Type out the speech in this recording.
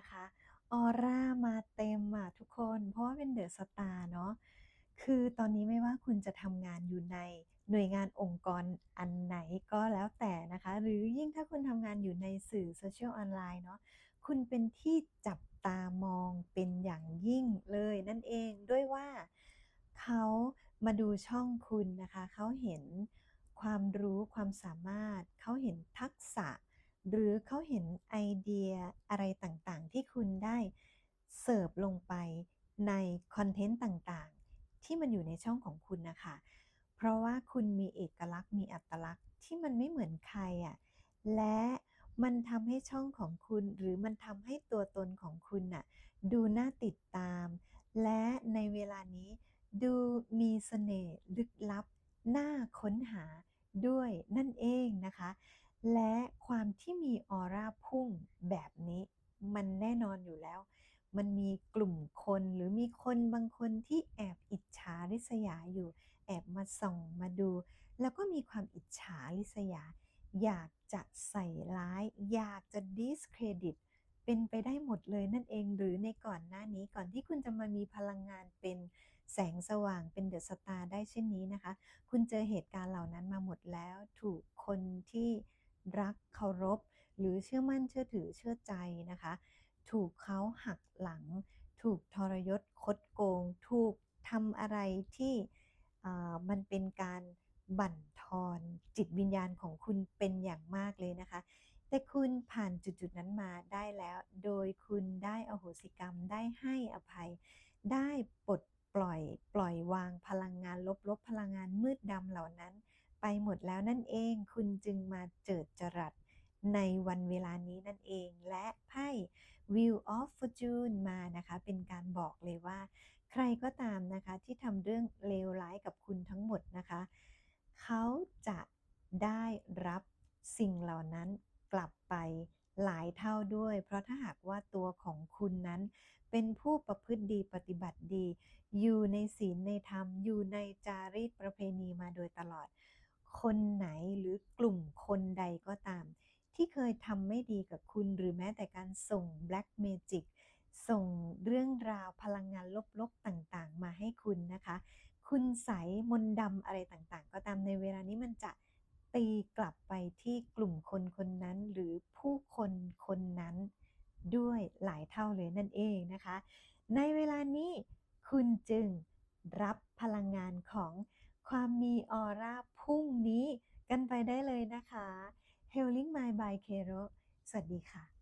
นะคะ ออร่ามาเต็มอะทุกคน เพราะว่าเป็นเดอะสตาร์เนาะ คือตอนนี้ไม่ว่าคุณจะทำงานอยู่ในหน่วยงานองค์กรอันไหนก็แล้วแต่นะคะ หรือยิ่งถ้าคุณทำงานอยู่ในสื่อ Social ออนไลน์เนาะ คุณเป็นที่จับตามองเป็นอย่างยิ่งเลยนั่นเองด้วยว่าเขามาดูช่องคุณนะคะ เขาเห็นความรู้ความสามารถ เขาเห็นทักษะ หรือเขาเห็นไอเดียอะไรต่างๆ ที่คุณได้เสิร์ฟลงไปในคอนเทนต์ต่างๆ ที่มันอยู่ในช่องของคุณนะคะ เพราะว่าคุณมีเอกลักษณ์มีอัตลักษณ์ที่มันไม่เหมือนใครอะและมันทำให้ช่องของคุณหรือมันทำให้ตัวตนของคุณน่ะดูน่าติดตาม และในเวลานี้ดูมีเสน่ห์ลึกลับ น่าค้นหาด้วยนั่นเองนะคะ และความที่มีออร่าพุ่งแบบนี้มันแน่นอนอยู่แล้ว มันมีกลุ่มคนหรือมีคนบางคนที่แอบอิจฉาริษยาอยู่ แอบมาส่องมาดู แล้วก็มีความอิจฉาริษยา อยากจะใส่ร้าย อยากจะ discredit เป็นไปได้หมดเลยนั่นเองหรือในก่อนหน้านี้ก่อนที่คุณจะมามีพลังงานเป็นแสงสว่างเป็นเดอะสตาร์ได้เช่นนี้นะคะ คุณเจอเหตุการณ์เหล่านั้นมาหมดแล้วถูกคนที่ รักเคารพ หรือเชื่อมั่นเชื่อถือเชื่อใจนะคะ ถูกเขาหักหลัง ถูกทรยศคดโกง ถูกทำอะไรที่มันเป็นการบั่นทอนจิตวิญญาณของคุณเป็นอย่างมากเลยนะคะ แต่คุณผ่านจุดๆนั้นมาได้แล้ว โดยคุณได้อโหสิกรรมได้ให้อภัย ได้ปลดปล่อยปล่อยวางพลังงานลบๆพลังงานมืดดำเหล่านั้น ไปหมดแล้วนั่นเอง คุณจึงมาเจิดจรัสในวันเวลานี้นั่นเอง และไพ่ Wheel of Fortune มานะคะ เป็นการบอกเลยว่า ใครก็ตามนะคะที่ทำเรื่องเลวร้ายกับคุณทั้งหมดนะคะ เขาจะได้รับสิ่งเหล่านั้นกลับไปหลายเท่าด้วย เพราะถ้าหากว่าตัวของคุณนั้น เป็นผู้ประพฤติดีปฏิบัติดี อยู่ในศีลในธรรม อยู่ในจารีตประเพณีมาโดยตลอด คนไหนหรือกลุ่มคนใดก็ตาม ที่เคยทำไม่ดีกับคุณหรือแม้แต่การส่ง Black Magic ส่งเรื่องราวพลังงานลบๆต่างๆ มาให้คุณนะคะ คุณไสมนดำอะไรต่างๆ ก็ตามในเวลานี้มันจะตีกลับไปที่กลุ่มคนคนนั้นหรือผู้คนคนนั้นด้วยหลายเท่าเลยนั่นเองนะคะ ในเวลานี้คุณจึงรับพลังงานของ ความมีออร่าพุ่งนี้กันไปได้เลยนะคะ Healing My by Kero สวัสดีค่ะ